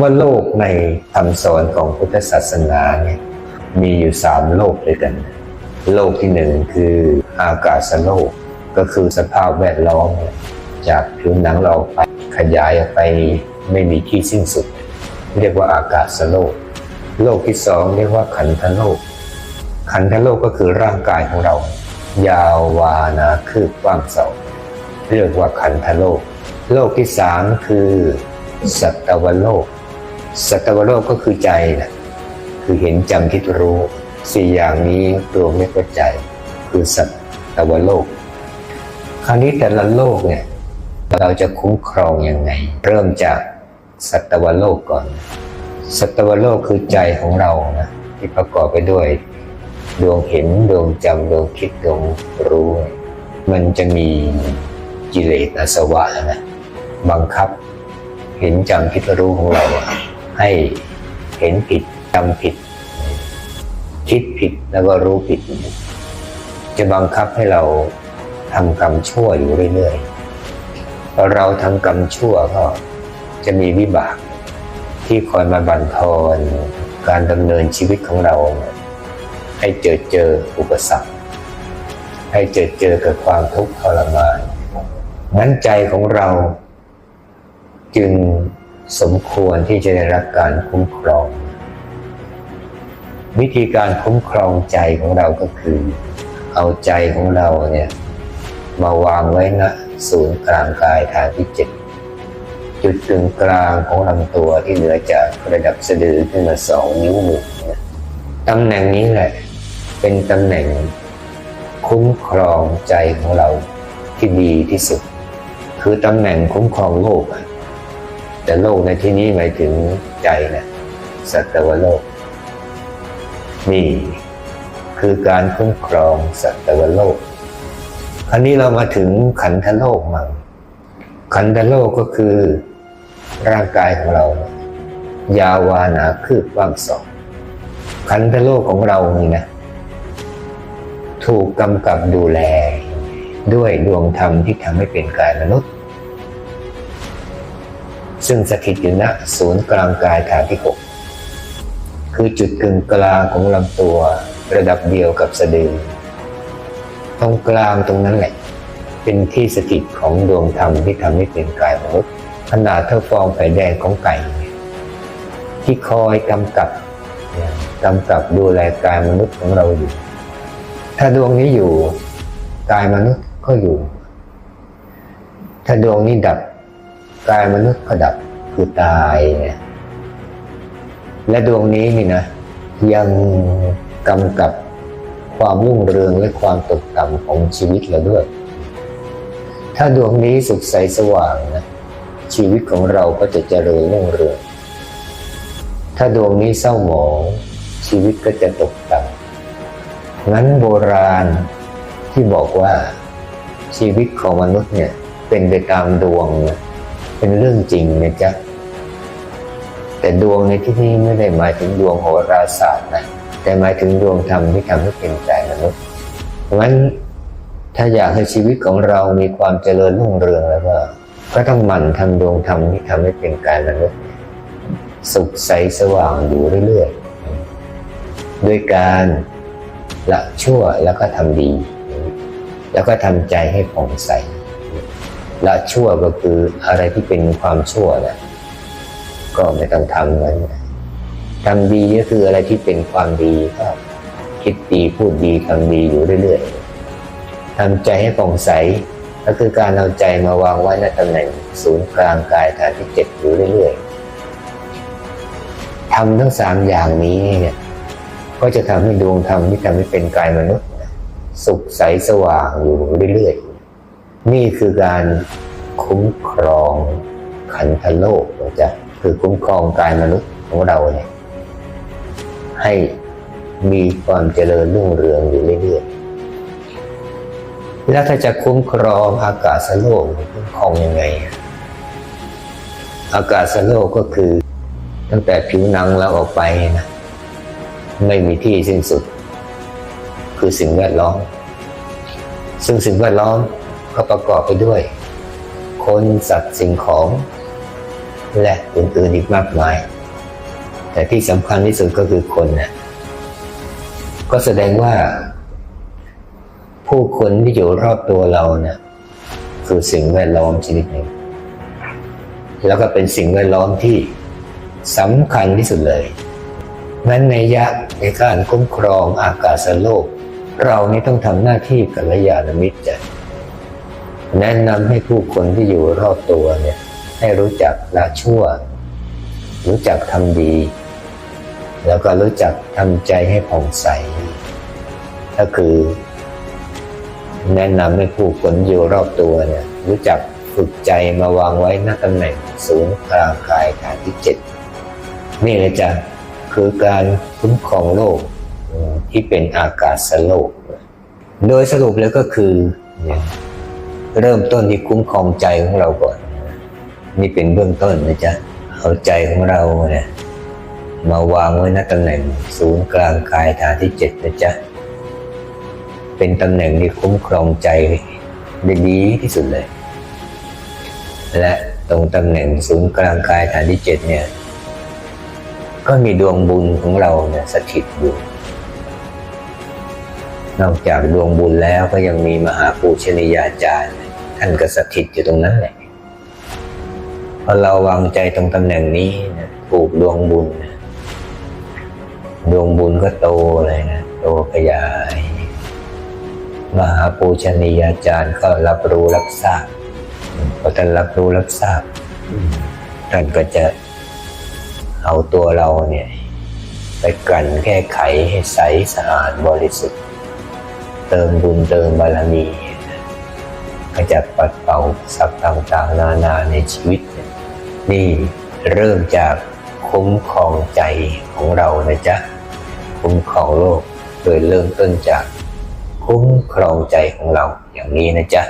ว่าโลกในคำสอนของพุทธศาสนาเนี่ยมีอยู่สามโลกด้วยกัน โลกที่หนึ่งคืออากาศโลก ก็คือสภาพแวดล้อมจากผิวหนังเราไปขยายไปไม่มีที่สิ้นสุด เรียกว่าอากาศโลก โลกที่สองเรียกว่าขันธโลก ขันธโลกก็คือร่างกายของเรา ยาววานาคืบกว้างเสาเรียกว่าขันธโลก โลกที่สามคือสัตวโลก สัตวโลกก็คือใจนะคือเห็นจำคิดรู้สี่อย่างนี้รวมเรียกว่าใจ คือสัตวโลก คราวนี้แต่ละโลกเนี่ยเราจะคุ้มครองยังไง เริ่มจากสัตวโลกก่อน สัตวโลกคือใจของเรานะที่ประกอบไปด้วย ดวงเห็นดวงจำดวงคิดดวงรู้ มันจะมีกิเลสอาสวะนะบังคับ เห็นจำคิดรู้ของเราอะ ให้เห็นผิดจำผิด คิดผิดแล้วก็รู้ผิด จะบังคับให้เราทำกรรมชั่วอยู่เรื่อยๆพอเราทำกรรมชั่วก็จะมีวิบาก ที่คอยมาบั่นทอนการดำเนินชีวิตของเรา ให้เจอเจออุปสรรค ให้เจอเจอกับความทุกข์ทรมานนั้นใจของเราจึง สมควรที่จะได้รับการคุ้มครอง วิธีการคุ้มครองใจของเราก็คือ เอาใจของเราเนี่ยมาวางไว้ณศูนย์กลางกายฐานที่เจ็ดจุดกึ่งกลางของลำตัวที่เหนือจากระดับสะดือขึ้นมาสองนิ้วมือเนี่ยตำแหน่งนี้แหละ เป็นตำแหน่ง คุ้มครองใจของเราที่ดีที่สุด คือตำแหน่งคุ้มครองโลกอะ แต่โลกในที่นี้หมายถึงใจนะสัตวโลก นี่คือการคุ้มครองสัตวโลก คราวนี้เรามาถึงขันธโลกมั่งขันธโลกก็คือร่างกายของเรา ยาวานาคืบว้างสอง ขันธโลกของเรานี่นะ ถูกกำกับดูแล ด้วยดวงธรรมที่ทำให้เป็นกายมนุษย์ ซึ่งสถิตอยู่ณศูนย์กลางกายฐานที่หกคือจุดกึ่งกลางของลำตัวระดับเดียวกับสะดือตรงกลางตรงนั้นแหละ เป็นที่สถิตของดวงธรรมที่ทำให้เป็นกายมนุษย์ขนาดเท่าฟองไข่แดงของไก่ ที่คอยกำกับกำกับดูแลกายมนุษย์ของเราอยู่ ถ้าดวงนี้อยู่กายมนุษย์ก็อยู่ ถ้าดวงนี้ดับ กายมนุษย์ก็ดับคือตายเนี่ยและดวงนี้นี่นะ ยังกำกับความรุ่งเรืองและความตกต่ำของชีวิตเราด้วย ถ้าดวงนี้สุขใสสว่างนะชีวิตของเราก็จะเจริญรุ่งเรือง ถ้าดวงนี้เศร้าหมอง ชีวิตก็จะตกต่ำงั้นโบราณที่บอกว่าชีวิตของมนุษย์เนี่ยเป็นไปตามดวงนะ เป็นเรื่องจริงนะจ๊ะแต่ดวงในที่นี้ไม่ได้หมายถึงดวงโหราศาสตร์นะแต่หมายถึงดวงธรรมที่ทำให้เป็นใจมนุษย์งั้นถ้าอยากให้ชีวิตของเรามีความเจริญรุ่งเรืองแล้วก็ก็ต้องหมั่นทำดวงธรรมที่ทำให้เป็นกายมนุษย์สุขใสสว่างอยู่เรื่อยๆด้วยการละชั่วแล้วก็ทำดี แล้วก็ทำใจให้ผ่องใส ละชั่วก็คืออะไรที่เป็นความชั่วนะก็ไม่ต้องทำมันทำดีก็คืออะไรที่เป็นความดีก็คิดดีพูดดีทำดีอยู่เรื่อยๆทำใจให้ผ่องใสก็คือการเอาใจมาวางไว้ในตำแหน่งศูนย์กลางกายฐานที่เจ็ดอยู่เรื่อยๆทำทั้งสามอย่างนี้เนี่ยก็จะทำให้ดวงธรรมที่ทำให้เป็นกายมนุษย์ สุขใสสว่างอยู่เรื่อยๆ นี่คือการคุ้มครองขันธโลกนะจ๊ะคือคุ้มครองกายมนุษย์ของเราเนี่ยให้มีความเจริญรุ่งเรืองอยู่เรื่อยๆแล้วถ้าจะคุ้มครองอากาศโลกคุ้มครองยังไง อากาศโลกก็คือตั้งแต่ผิวหนังเราออกไปนะไม่มีที่สิ้นสุด คือสิ่งแวดล้อม ซึ่งสิ่งแวดล้อม ก็ประกอบไปด้วย คนสัตว์สิ่งของ และอื่นๆอีกมากมาย แต่ที่สำคัญที่สุดก็คือคนนะก็แสดงว่า ผู้คนที่อยู่รอบตัวเราเนะี่ยคือสิ่งแวดล้อมชนิดหนึ่ง แล้วก็เป็นสิ่งแวดล้อมที่สำคัญที่สุดเลยนั้นในยะในการคุ้มครองอากาศโลก เรานี่ต้องทำหน้าที่กัลยาณมิตรจะ แนะนำให้ผู้คนที่อยู่รอบตัวเนี่ยให้รู้จักละชั่ว รู้จักทำดี แล้วก็รู้จักทำใจให้ผ่องใส ก็คือ แนะนำให้ผู้คนอยู่รอบตัวเนี่ยรู้จักฝึกใจมาวางไว้หน้าตำแหน่งศูนย์กลางกายฐานที่เจ็ดนี่เลยจ้ะคือการคุ้มครองโลกที่เป็นอากาศสโลก โดยสรุปแล้วก็คือ เริ่มต้นที่คุ้มครองใจของเราก่อน นี่เป็นเบื้องต้นนะจ๊ะเอาใจของเราเนี่ยมาวางไว้ณตำแหน่งศูนย์กลางกายฐานที่เจ็ดนะจ๊ะเป็นตำแหน่งที่คุ้มครองใจได้ดีที่สุดเลย และตรงตำแหน่งศูนย์กลางกายฐานที่เจ็ดเนี่ย ก็มีดวงบุญของเราเนี่ยสถิตอยู่นอกจากดวงบุญแล้วก็ยังมีมหาปูชนียาจารย์ ท่านก็สถิตอยู่ตรงนั้นแหละพอเราวางใจตรงตำแหน่งนี้นะผูกดวงบุญนะดวงบุญก็โตเลยนะโตขยาย มหาปูชนียาจารย์ก็รับรู้รับทราบพอท่านรับรู้รับทราบท่านก็จะเอาตัวเราเนี่ย ไปกลั่นแก้ไขให้ใสสะอาดบริสุทธิ์ เติมบุญเติมบารมี ขจัดปัดเป่าสับต่างๆ นานาในชีวิต นี่เริ่มจากคุ้มครองใจของเรานะจ๊ะคุ้มครองโลกโดยเริ่มต้นจากคุ้มครองใจของเราอย่างนี้นะจ๊ะ